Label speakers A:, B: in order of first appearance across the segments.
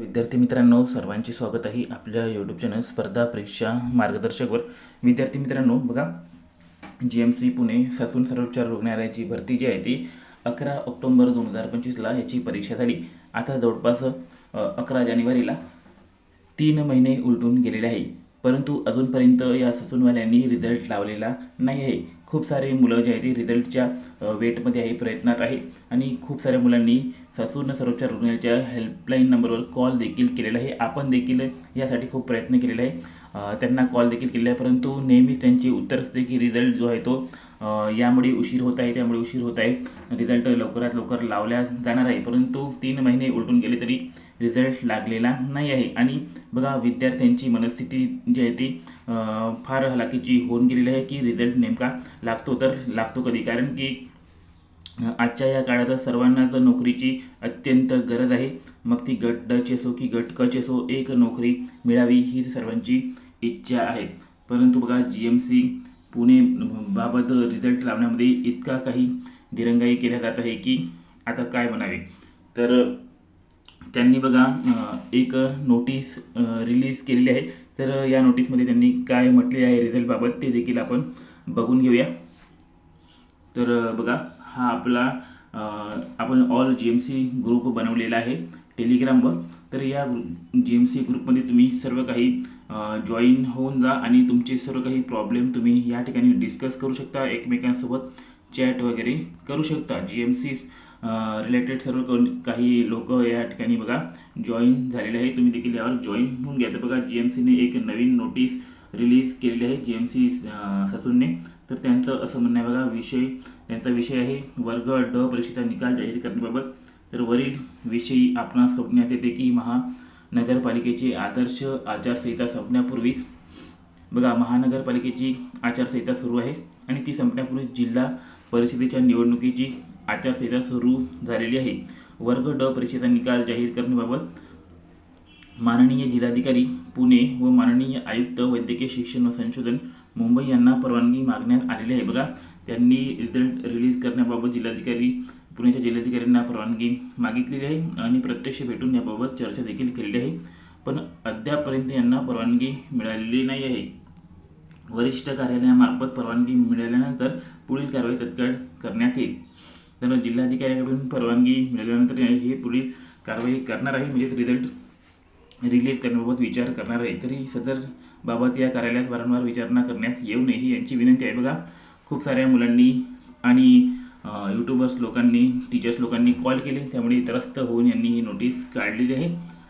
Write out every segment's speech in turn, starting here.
A: विद्यार्थी मित्रांनो सर्वांचे स्वागत आहे आपल्या यूट्यूब चॅनल स्पर्धा परीक्षा मार्गदर्शकवर. विद्यार्थी मित्रांनो बघा G M C Pune Sassoon सर्वोपचार रुग्णालयाची भरती जी आहे ती अकरा ऑक्टोंबर दोन हजार पंचवीसला ह्याची परीक्षा झाली. आता जवळपास अकरा जानेवारीला तीन महिने उलटून गेलेले आहे. परंतु अजूनपर्यंत या ससूनवाल्यांनी रिझल्ट लावलेला नाही आहे. खूप सारे मुलं जे आहे ते रिझल्टच्या वेटमध्ये आहे प्रयत्नात आहे. आणि खूप साऱ्या मुलांनी ससून सर्वोपचार रुग्णालयाच्या हेल्पलाईन नंबरवर कॉल देखील केलेला आहे. आपण देखील यासाठी खूप प्रयत्न केलेला आहे. त्यांना कॉल देखील केलेला आहे. परंतु नेहमीच त्यांची उत्तर असते की रिझल्ट जो आहे तो यामुळे उशीर होत आहे त्यामुळे उशीर होत आहे. रिझल्ट लवकरात लवकर लावल्या जाणार आहे. परंतु तीन महिने उलटून गेले तरी रिझल्ट लागलेला नाही आहे. आणि बघा विद्यार्थ्यांची मनस्थिती जी आहे ती फार हलाखीची होऊन गेलेली आहे की रिझल्ट नेमका लागतो तर लागतो कधी? कारण की आजच्या या काळात सर्वांनाच नोकरीची अत्यंत गरज आहे मग ती गट डच असो की गट कच असो एक नोकरी मिळावी हीच सर्वांची इच्छा आहे. परंतु बघा जी एम सी पुणे बाबत रिझल्ट लावण्यामध्ये इतका काही दिरंगाई केल्या जात आहे की आता काय म्हणावे? तर त्यांनी बघा एक नोटीस रिलीज केलेली आहे. तर या नोटीसमध्ये त्यांनी काय म्हटले आहे रिझल्टबाबत ते देखील आपण बघून घेऊया. तर बघा हा आपला आपण all G M C group बनवलेला आहे टेलिग्रामवर तर या जी एम सी ग्रुपमध्ये तुम्ही सर्व काही जॉईन होऊन जा आणि तुमचे सर्व काही प्रॉब्लेम तुम्ही या ठिकाणी डिस्कस करू शकता एकमेकांसोबत. चॅट वगैरे करू शकता. जी एम सी रिलेटेड सर्व काही लोक या ठिकाणी बघा जॉईन झालेले आहे तुम्ही देखील यावर जॉईन होऊन घ्या. तर बघा जी एम सीने एक नवीन नोटीस रिलीज केलेली आहे जी एम सी ससूनने तर त्यांचं असं म्हणणं आहे बघा विषय त्यांचा विषय आहे वर्ग ड परीक्षेचा निकाल जाहीर करण्याबाबत. तर वरील विषयी आपणास कळण्यात येते की महानगरपालिकेची आदर्श आचारसंहिता संपण्यापूर्वीच बघा महानगरपालिकेची आचारसंहिता सुरू आहे आणि ती संपण्यापूर्वी जिल्हा परिषदेच्या निवडणुकीची आचारसंहिता सुरू झालेली आहे. वर्ग ड परीक्षेचा निकाल जाहीर करण्याबाबत माननीय जिल्हाधिकारी पुणे व माननीय आयुक्त वैद्यकीय शिक्षण व संशोधन मुंबई यांना परवानगी मागण्यात आलेली आहे. बघा त्यांनी रिझल्ट रिलीज करण्याबाबत जिल्हाधिकारी पुण्याच्या जिल्हाधिकाऱ्यांना परवानगी मागितलेली आहे आणि प्रत्यक्ष भेटून याबाबत चर्चा देखील केलेली आहे. पण अद्यापपर्यंत यांना परवानगी मिळालेली नाही आहे. वरिष्ठ कार्यालयामार्फत परवानगी मिळाल्यानंतर पुढील कारवाई तत्काळ करण्यात येईल. तर जिल्हाधिकाऱ्याकडून परवानगी मिळाल्यानंतर हे पुढील कारवाई करणार आहे म्हणजेच रिझल्ट रिलीज करण्याबाबत विचार करणार आहे. तरी सदर बाबत या कार्यालयात वारंवार विचारणा करण्यात येऊ नये ही यांची विनंती आहे. बघा खूप साऱ्या मुलांनी आणि यूट्यूबर्स लोकांनी टीचर्स लोकांनी कॉल केले. त्यामुळे त्रस्त होऊन यांनी ही नोटीस काढलेली आहे.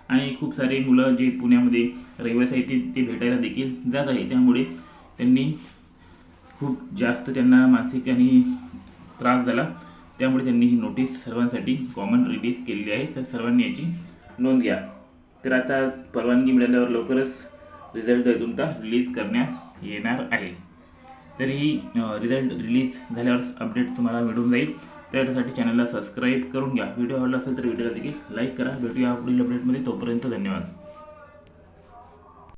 A: आणि खूप सारे मुलं जे पुण्यामध्ये रहिवासी आहेत ते भेटायला देखील जात आहे त्यामुळे त्यांनी खूप जास्त त्यांना मानसिक आणि त्रास झाला. त्यामुळे त्यांनी ही नोटीस सर्वांसाठी कॉमन रिलीज केलेली आहे. तर सर्वांनी याची नोंद घ्या. तर आता परवानगी मिळाल्यावर लवकरच रिझल्ट तुमचा रिलीज करण्यात येणार आहे. तर ही रिझल्ट रिलीज झाल्यावर अपडेट तुम्हाला मिळून जाईल. त्यासाठी चॅनलला सबस्क्राईब करून घ्या. व्हिडिओ आवडला असेल तर व्हिडिओला देखील लाईक करा. भेटूया पुढील अपडेटमध्ये तोपर्यंत धन्यवाद.